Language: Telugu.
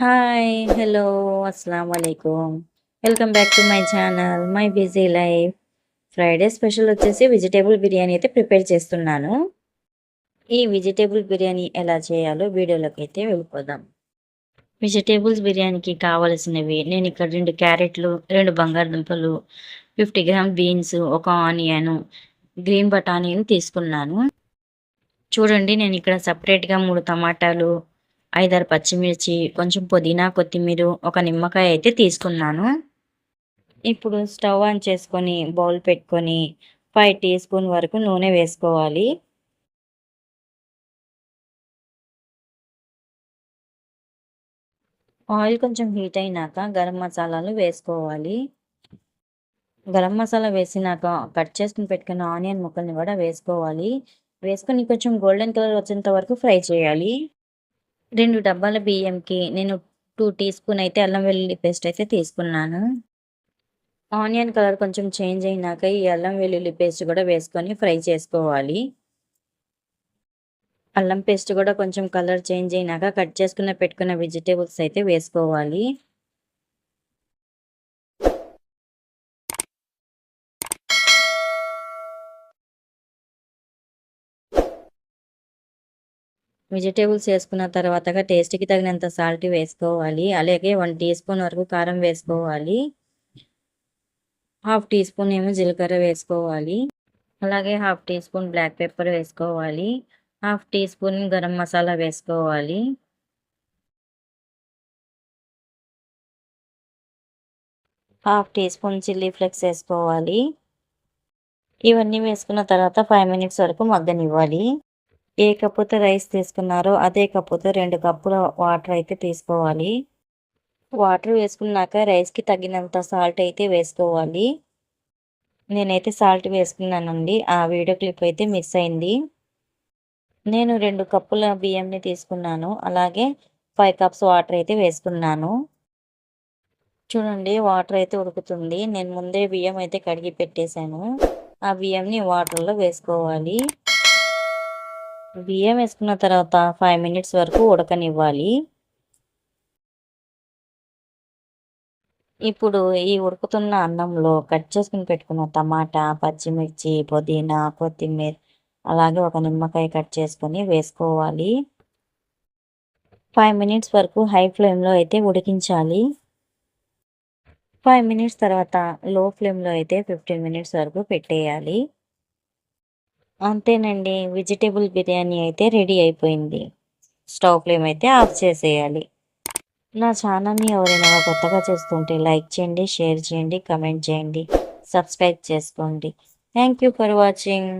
హాయ్. హలో. అస్సలం అలైకుం. Welcome back to my channel my busy life. Friday special వచ్చేసి వెజిటేబుల్ బిర్యానీ అయితే ప్రిపేర్ చేస్తున్నాను. ఈ వెజిటేబుల్ బిర్యానీ ఎలా చేయాలో వీడియోలోకి అయితే వెళ్ళిపోదాం. వెజిటేబుల్స్ బిర్యానీకి కావలసినవి నేను ఇక్కడ రెండు క్యారెట్లు, రెండు బంగాళదుంపలు, 50 గ్రామ్ బీన్స్, ఒక ఆనియన్, గ్రీన్ బఠానీని తీసుకున్నాను. చూడండి నేను ఇక్కడ సపరేట్గా మూడు టమాటాలు, 5, 6 పచ్చిమిర్చి, కొంచెం పుదీనా, కొత్తిమీర, ఒక నిమ్మకాయ అయితే తీసుకున్నాను. ఇప్పుడు స్టవ్ ఆన్ చేసుకొని బౌల్ పెట్టుకొని ఫైవ్ టీ స్పూన్ వరకు నూనె వేసుకోవాలి. ఆయిల్ కొంచెం హీట్ అయినాక గరం మసాలాలు వేసుకోవాలి. గరం మసాలా వేసినాక కట్ చేసుకొని పెట్టుకున్న ఆనియన్ ముక్కల్ని కూడా వేసుకోవాలి. వేసుకొని కొంచెం గోల్డెన్ కలర్ వచ్చేంత వరకు ఫ్రై చేయాలి. రెండు డబ్బాల బియ్యంకి నేను టూ టీ స్పూన్ అయితే అల్లం వెల్లుల్లి పేస్ట్ అయితే తీసుకున్నాను. ఆనియన్ కలర్ కొంచెం చేంజ్ అయినాక ఈ అల్లం వెల్లుల్లి పేస్ట్ కూడా వేసుకొని ఫ్రై చేసుకోవాలి. అల్లం పేస్ట్ కూడా కొంచెం కలర్ చేంజ్ అయినాక కట్ చేసుకున్న పెట్టుకున్న వెజిటేబుల్స్ అయితే వేసుకోవాలి. వెజిటేబుల్స్ వేసుకున్న తర్వాతగా టేస్ట్‌కి తగినంత సాల్ట్ వేసుకోవాలి. అలాగే వన్ టీ స్పూన్ వరకు కారం వేసుకోవాలి. హాఫ్ టీ స్పూన్ ఏమో జీలకర్ర వేసుకోవాలి. అలాగే half teaspoon black pepper వేసుకోవాలి. Half teaspoon garam masala వేసుకోవాలి. Half teaspoon chilli flakes వేసుకోవాలి. ఇవన్నీ వేసుకున్న తర్వాత ఫైవ్ మినిట్స్ వరకు మగ్గనివ్వాలి. ఏ కప్పుతో రైస్ తీసుకున్నారో అదే కప్పుతో రెండు కప్పుల వాటర్ అయితే తీసుకోవాలి. వాటర్ వేసుకున్నాక రైస్‌కి తగినంత సాల్ట్ అయితే వేసుకోవాలి. నేనైతే సాల్ట్ వేసుకున్నానండి. ఆ వీడియో క్లిప్ అయితే మిస్ అయింది. నేను రెండు కప్పుల బియ్యంని తీసుకున్నాను. అలాగే ఫైవ్ కప్స్ వాటర్ అయితే వేసుకున్నాను. చూడండి వాటర్ అయితే ఉడుకుతుంది. నేను ముందే బియ్యం అయితే కడిగి పెట్టేశాను. ఆ బియ్యంని వాటర్‌లో వేసుకోవాలి. బియ్యం వేసుకున్న తర్వాత ఫైవ్ మినిట్స్ వరకు ఉడకనివ్వాలి. ఇప్పుడు ఈ ఉడుకుతున్న అన్నంలో కట్ చేసుకుని పెట్టుకున్న టమాటా, పచ్చిమిర్చి, పుదీనా, కొత్తిమీర అలాగే ఒక నిమ్మకాయ కట్ చేసుకొని వేసుకోవాలి. ఫైవ్ మినిట్స్ వరకు హై ఫ్లేమ్‌లో అయితే ఉడికించాలి. ఫైవ్ మినిట్స్ తర్వాత లో ఫ్లేమ్‌లో అయితే 15 మినిట్స్ వరకు పెట్టేయాలి. అంతేనండి వెజిటేబుల్ బిర్యానీ అయితే రెడీ అయిపోయింది. స్టవ్ ఫ్లేమ్ అయితే ఆఫ్ చేసేయాలి. నా ఛానల్‌ని ఎవరైనా కొత్తగా చూస్తుంటే లైక్ చేయండి, షేర్ చేయండి, కమెంట్ చేయండి, సబ్స్క్రైబ్ చేసుకోండి. Thank you for watching.